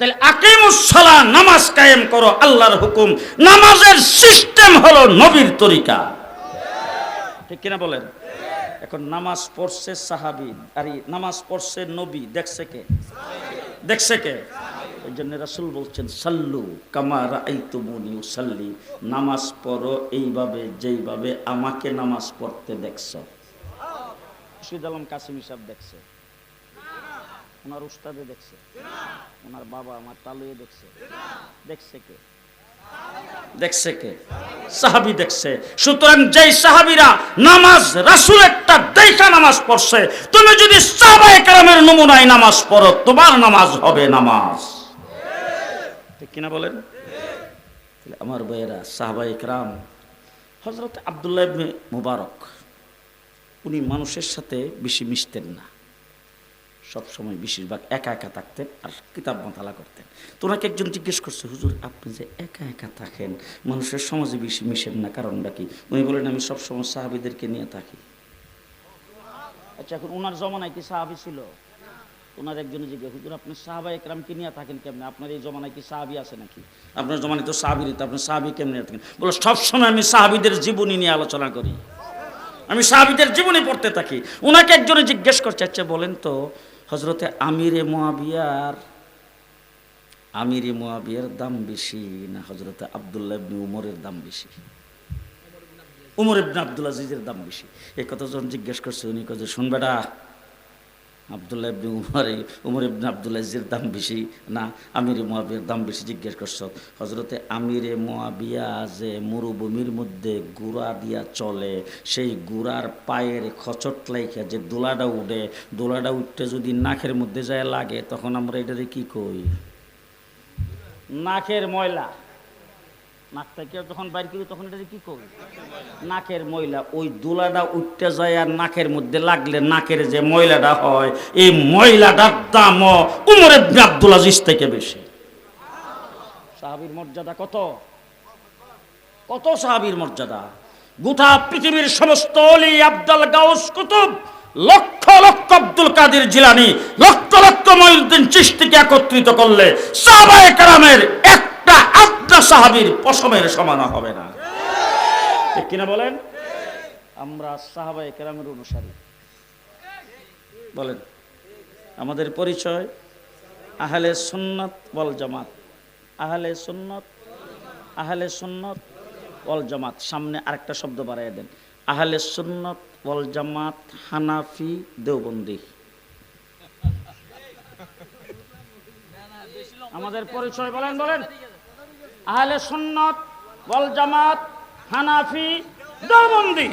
তাহলে আকিমুসসালা নামাজ কায়েম করো, আল্লাহর হুকুম। নামাজের সিস্টেম হলো নবীর তরিকা। ঠিক কিনা বলেন? এখন নামাজ পড়ছে সাহাবি, আর নামাজ পড়ছে নবী, দেখছে কে? দেখছে কে? এই জন্য রাসুল বলছেন, সাল্লু কামার এই তুমুনি সাল্লি নামাজ পড়ো এইভাবে, যেইভাবে আমাকে নামাজ পড়তে দেখছ। রশিদ আলম কাসিম সাহেব দেখছে। ওনার উস্তাদে দেখছে। ওনার বাবা আমার তালুয়ে দেখছে। দেখছে কে? দেখছে কে? সাহাবি দেখছে। সুতরাং যেই সাহাবিরা নামাজ রাসুল একটা দেখা নামাজ পড়ছে, তুমি যদি সাহাবায়ে কেরামের নমুনায় নামাজ পড়ো, তোমার নামাজ হবে নামাজ। কিনা বলেন? আমার ভাইয়েরা সাহাবায়ে কেরাম হজরত আবদুল্লাহ মুবারক, উনি মানুষের সাথে বেশি মিশতেন না। সব সময় বেশিরভাগ একা একা থাকতেন আর কিতাব মাতালা করতেন। তো ওনাকে একজন জিজ্ঞেস করছে, হুজুর, আপনি যে একা একা থাকেন, মানুষের সমাজে বেশি মিশেন না, কারণটা কি? উনি বলেন আমি সবসময় সাহাবিদেরকে নিয়ে থাকি। আচ্ছা এখন ওনার জমানায় কি সাহাবি ছিল? ওনার একজনে জিজ্ঞেস, হুজুর, আপনি সাহাবা একরামকে নিয়ে থাকেন কেমনে? আপনার এই জমানায় কি সাহাবি আছে নাকি? আপনার জমানায় তো সাহাবি তো আপনি সাহাবি কেমনে থাকেন? বলো, সবসময় আমি সাহাবিদের জীবনী নিয়ে আলোচনা করি। আমি সাহাবিদের জীবনী পড়তে থাকি। ওনাকে একজনে জিজ্ঞেস করছে আচ্ছা বলেন তো হজরতে আমিরে মোয়াবিয়ার আমিরে মোয়াবিয়ার দাম বেশি না হজরতে আবদুল্লাহ উমরের দাম বেশি? উমর ইবনে আব্দুল আজিজের দাম বেশি। এই কথা যখন জিজ্ঞেস করছে, উনি কে শুনবেটা আবদুল্লাহ ইবনে উমর উমর ইবনে আব্দুল আজিজের দাম বেশি। না, আমিরে মোয়াবিয়ার দাম বেশি জিজ্ঞেস করছ। হজরতে আমিরে মোয়াবিয়া যে মরুভূমির মধ্যে গুড়া দিয়া চলে, সেই গুড়ার পায়ের খচট লাইখা যে দোলাটা উঠে দোলাটা উঠতে যদি নাকের মধ্যে যায় লাগে, তখন আমরা এটারে কি কই? নাকের ময়লা। নাক থেকে যখন বাইর তখন এটা কি করি? নাকের ময়লা। ওই উঠতে যায় আর নাকের মধ্যে লাগলে নাকের যে ময়লাটা হয়, এই ময়লাটার আজিজ থেকে বেশি। সাহাবীর মর্যাদা কত? কত সাহাবীর মর্যাদা? গোটা পৃথিবীর সমস্ত অলি আব্দুল গাউস কুতুব, লক্ষ লক্ষ আব্দুল কাদের জিলানি, লক্ষ লক্ষ ময়ুদ্দিন চিশতিকে একত্রিত করলে সাহাবায়ে কারামের একটা আত্মা সাহাবীর পশমের সমান হবে না। ঠিক কিনা বলেন? আমরা সাহাবায়ে কেরামের অনুসারী। বলেন, আমাদের পরিচয় আহলে সুন্নত বল জামাত। আহলে সুন্নত আহলে সুন্নত ওয়াল জামাত। সামনে আরেকটা শব্দ বাড়াই দেন। আহলে সুন্নত ওয়াল জামাত হানাফি দেওবন্দি। আমাদের পরিচয় বলেন বলেন। আহলে সুন্নত বল জামাত, হানাফি দেওবন্দি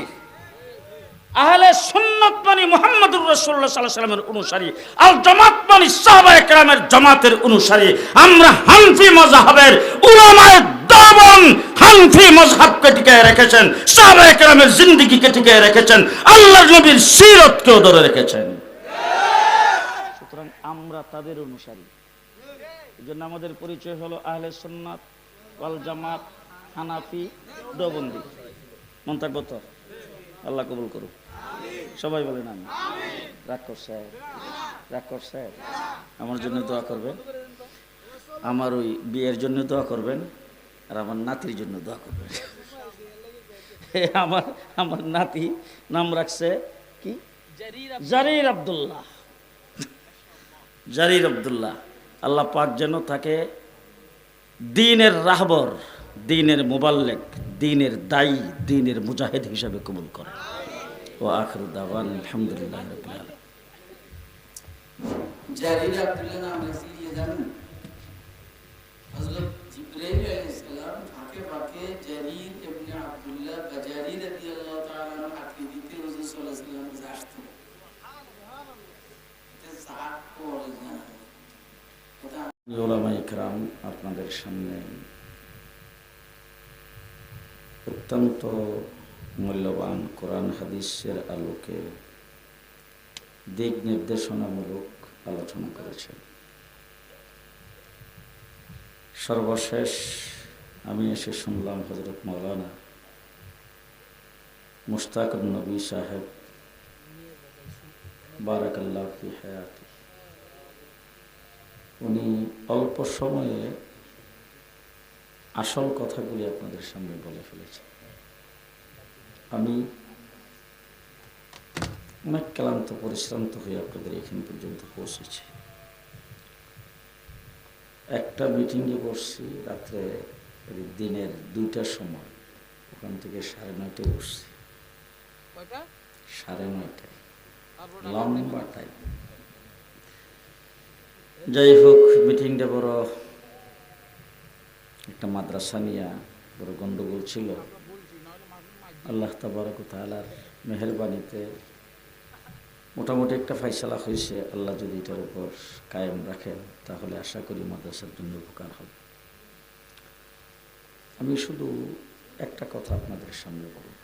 আহলে সুন্নত মানে মুহাম্মদুর রাসূলুল্লাহ সাল্লাল্লাহু আলাইহি সাল্লামের অনুসারী, আল জামাত মানে সাহাবায়ে কেরামের জামাতের অনুসারী। আমরা হানফি মাযহাবের উলামায়ে দাবন হানফি মাযহাবকে টিকায় রেখেছেন সাহাবায়ে কেরামের জিন্দেগিকে টিকায় রেখেছেন, আল্লাহর নবীর সিরতকেও ধরে রেখেছেন। সুতরাং আমরা তাদের অনুসারী। এই আমাদের পরিচয় হলো আহলে সুন্নাত ওয়াল জামাত হানাফি দেওবন্দি। মন থাকব আল্লাহ কবুল করুক। সবাই বলেন আমি। রাগ সাহেব রাগ সাহেব আমার জন্য দোয়া করবেন। আমার ওই বিয়ের জন্য দোয়া করবেন আর আমার নাতির জন্য দোয়া করবেন। আমার আমার নাতি নাম রাখছে কি? জারির আব্দুল্লাহ। জারির আব্দুল্লাহ। আল্লাহ পাক যেন তাকে দিনের রাহবর, দিনের মোবাল্লেক, দিনের দায়ী, দিনের মুজাহিদ হিসাবে কবুল করে। ও আখর দাওয়ান, আলহামদুলিল্লাহ জানেন হযরত জিবরাইল আলাইহিস সালাম ফাঁকে ফাঁকে জারির ইবনে আব্দুল্লাহ বাজারি রাদিয়াল্লাহু তাআলা আনহু হাতে দিতে হুজুর সাল্লাল্লাহু আলাইহি ওয়াসাল্লাম কাছে আসতো এটা সাহাব বলে জানা এটা আপনাদের সামনে অত্যন্ত মূল্যবান কোরআন হাদিসের আলোকে দিক নির্দেশনামূলক আলোচনা করেছেন। সর্বশেষ আমি এসে শুনলাম হজরত মৌলানা মুশতাক নবী সাহেব, বারাকাল্লাহ হায়াতি। উনি অল্প সময়ে আসল কথাগুলি আপনাদের সামনে বলে ফেলেছেন। আমি অনেক ক্লান্ত পরিশ্রান্ত হয়ে আপনাদের এখান পর্যন্ত পৌঁছেছি। একটা মিটিংয়ে বসছি রাত্রে দিনের দুইটার সময়। ওখান থেকে সাড়ে নয়টায় বসছি। সাড়ে নয়টায়। লম্বা টাইম যাই হোক, মিটিংটা বড় একটা মাদ্রাসা নিয়ে বড় গন্ডগোল ছিল। আল্লাহ তাবারক তালার মেহরবানিতে মোটামুটি একটা ফাইসালা হয়েছে। আল্লাহ যদি এটার উপর কায়েম রাখেন, তাহলে আশা করি মাদ্রাসার জন্য উপকার হবে। আমি শুধু একটা কথা আপনাদের সামনে বলব।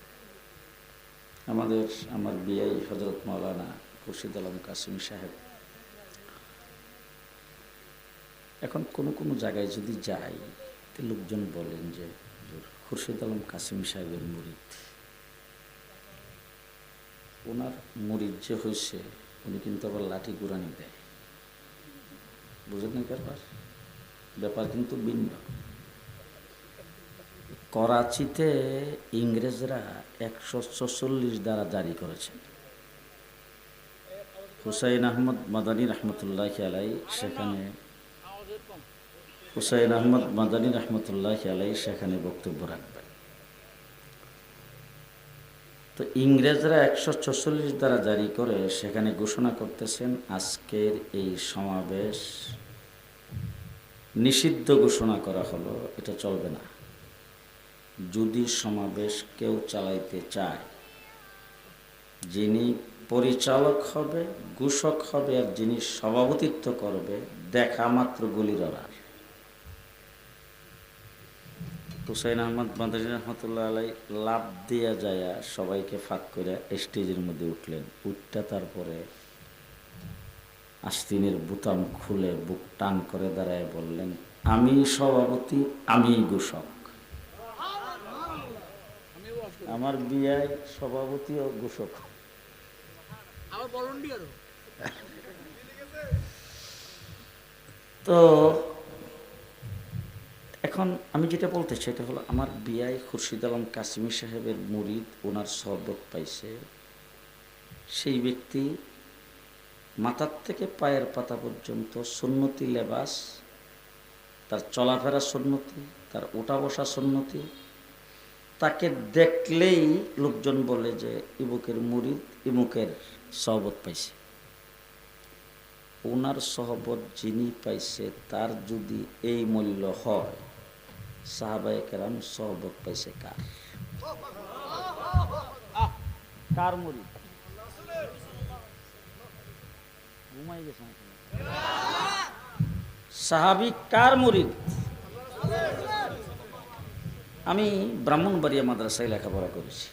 আমাদের, আমার বিআই হজরত মাওলানা খুরশিদ আলম কাসিম সাহেব এখন কোনো কোনো জায়গায় যদি যাই, তো লোকজন বলেন যে খুরশিদ আলম কাসিম সাহেবের মুরিদ। ওনার মুরিদ যে হয়েছে, উনি কিন্তু আবার লাঠি গুরানি দেয়। বুঝেন না ব্যাপার? ব্যাপার কিন্তু ভিন্ন। করাচিতে ইংরেজরা একশো ছচল্লিশ দ্বারা জারি করেছেন। হুসাইন আহমদ মাদানী রহমতুল্লাহ আলাই সেখানে হুসাইন আহমদ মাদানী রহমতুল্লাহ আলাই সেখানে বক্তব্য রাখবেন। তো ইংরেজরা একশো ছচল্লিশ দ্বারা জারি করে সেখানে ঘোষণা করতেছেন, আজকের এই সমাবেশ নিষিদ্ধ ঘোষণা করা হলো, এটা চলবে না। যদি সমাবেশ কেউ চালাইতে চায়, যিনি পরিচালক হবে, ঘোষক হবে, আর যিনি সভাপতিত্ব করবে, দেখা মাত্র গুলি হুসাইন আহমদ মাদানী রহমতুল্লাহ আলাই লাভ দিয়া যায় সবাইকে ফাঁক করে স্টেজের মধ্যে উঠলেন। উঠটা তারপরে আস্তিনের বুতাম খুলে বুক টান করে দাঁড়ায় বললেন আমি সভাপতি আমি ঘোষক। আমার বিয়ায় সভাপতি ও ঘোষক। তো এখন আমি যেটা বলতে চাই এটা হলো আমার বিয়াই খুরশিদ আলম কাসিমি সাহেবের মুরিদ, ওনার সহবত পাইছে। সেই ব্যক্তি মাথার থেকে পায়ের পাতা পর্যন্ত সুন্নতি লেবাস, তার চলাফেরা সুন্নতি, তার ওঠা বসা সুন্নতি। তাকে দেখলেই লোকজন বলে যে ইবুকের মুরিদ ইমুকের সহবত পাইছে। ওনার সহবত যিনি পাইছে, তার যদি এই মূল্য হয় সাহাবায়ে কেরাম সহবত পাইছে কার? কার মুরিদ ঘুমাই গেছে নাকি? সাহাবি কার মুরিদ আমি ব্রাহ্মণবাড়িয়া মাদ্রাসায় লেখাপড়া করেছি।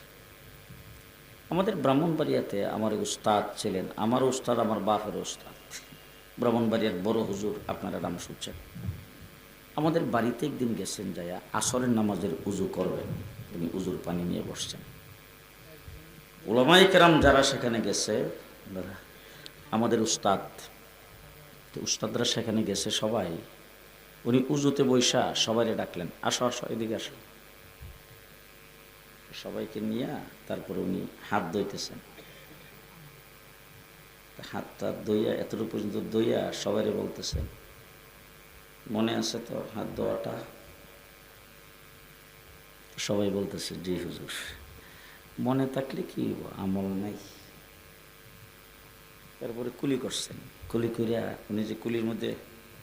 আমাদের ব্রাহ্মণবাড়িয়াতে আমার উস্তাদ ছিলেন আমার উস্তাদ আমার বাপের উস্তাদ। ব্রাহ্মণবাড়িয়ার বড় হুজুর আপনারা নাম শুনছেন। আমাদের বাড়িতে একদিন গেছেন যাইয়া আসরের নামাজের উজু করবেন। উনি উজুর পানি নিয়ে বসছেন। ওলামাই কেরাম যারা সেখানে গেছে আমাদের উস্তাদ, তো উস্তাদরা সেখানে গেছে সবাই। উনি উজুতে বৈশা সবাইরে ডাকলেন, আসো আসো, এদিকে আসো। সবাইকে নিয়ে তারপরে উনি হাত ধুইতেছেন। হাতটা দইয়া এতটুকু পর্যন্ত দইয়া সবাইরে বলতেছেন মনে আছে তো হাত ধোয়াটা? সবাই বলতেছে, জি হুজুর। মনে থাকলে কি? আমল নাই। তারপরে কুলি করছেন। কুলি করিয়া উনি যে কুলির মধ্যে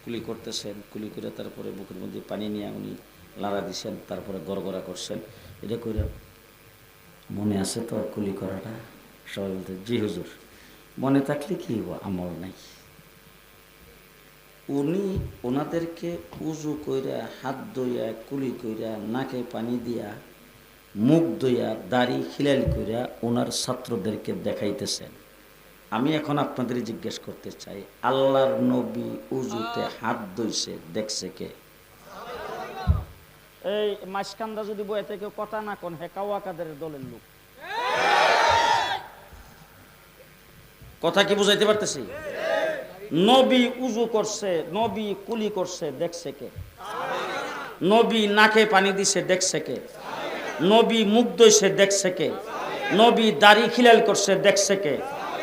কুলি করতেছেন, কুলি করে তারপরে বুকের মধ্যে পানি নিয়ে উনি লাড়া দিছেন, তারপরে গড়গড়া করছেন, এটা করে মনে আছে তো কুলি করাটা? সবাই বলতে জি হুজুর। মনে থাকলে কি? আমল নাই। উনি ওনাদেরকে উজু কইরা হাত দইয়া কুলি কইরা নাকে পানি দিয়া মুখ দইয়া দাড়ি খিলাল কইরা ওনার ছাত্রদেরকে দেখাইতেছেন। আমি এখন আপনাদের জিজ্ঞেস করতে চাই আল্লাহর নবী উজুতে হাত দইছে দেখছে কে? এই মাসকান্দা যদি বয়ে থেকে কথা না কোন হেকাওয়া কাদের দলের লোক। কথা কি বুঝাইতে পারতেছি? নবী উজু করছে নবী কুলি করছে দেখছে কে নবী নাকে পানি দিছে দেখছে কে নবী মুখ দইছে দেখছে কে নবী দাড়ি খিলাল করছে দেখছে কে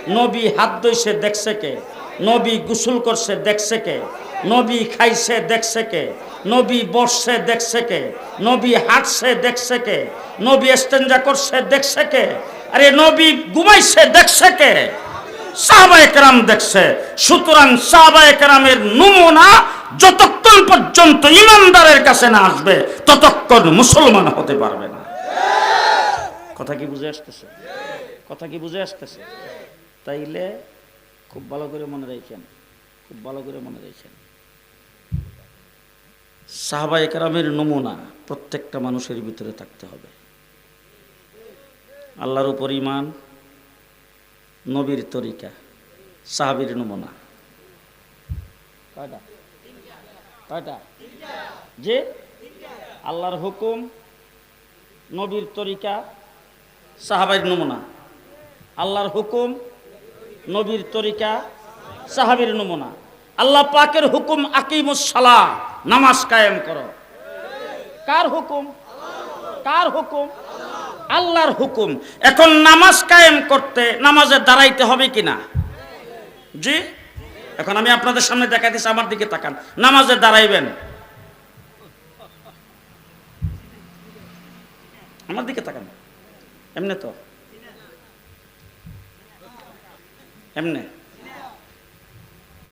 নবী হাত দইছে দেখছে কে নবী গোসল করছে দেখছে কে নবী খাইছে দেখছে কে নবী বসছে দেখছে কে নবী হাঁটছে দেখছে কে নবী স্টেঞ্জা করছে দেখছে কে আরে নবী ঘুমাইছে দেখছে কে সাহাবা একরাম দেখছে। সুতরাং সাহাবা একরামের নমুনা যতক্ষণ পর্যন্ত ইমানদারের কাছে না আসবে, ততক্ষণ মুসলমান হতে পারবে না। কথা কি বুঝে আসতেছে? কথা কি বুঝে আসতেছে? তাইলে খুব ভালো করে মনে রাখেন, খুব ভালো করে মনে রাখেন। সাহাবা একরামের নমুনা প্রত্যেকটা মানুষের ভিতরে থাকতে হবে। আল্লাহর উপর ইমান নবীর তরিকা, সাহাবির নমুনা। যে আল্লাহর হুকুম, নবীর তরিকা, সাহাবির নমুনা। আল্লাহর হুকুম, নবীর তরিকা, সাহাবির নমুনা। আল্লাহ পাকের হুকুম, আকিমুস সালাহ, নামাজ কায়েম করো। কার হুকুম? কার হুকুম? আল্লাহর হুকুম। এখন নামাজ কায়েম করতে নামাজে দাঁড়াইতে হবে কিনা? জি? এখন আমি আপনাদের সামনে দেখা দেখাইতেছি আমার দিকে তাকান। নামাজে দাঁড়াইবেন? আমার দিকে তাকান। এমনি তো? এমনি?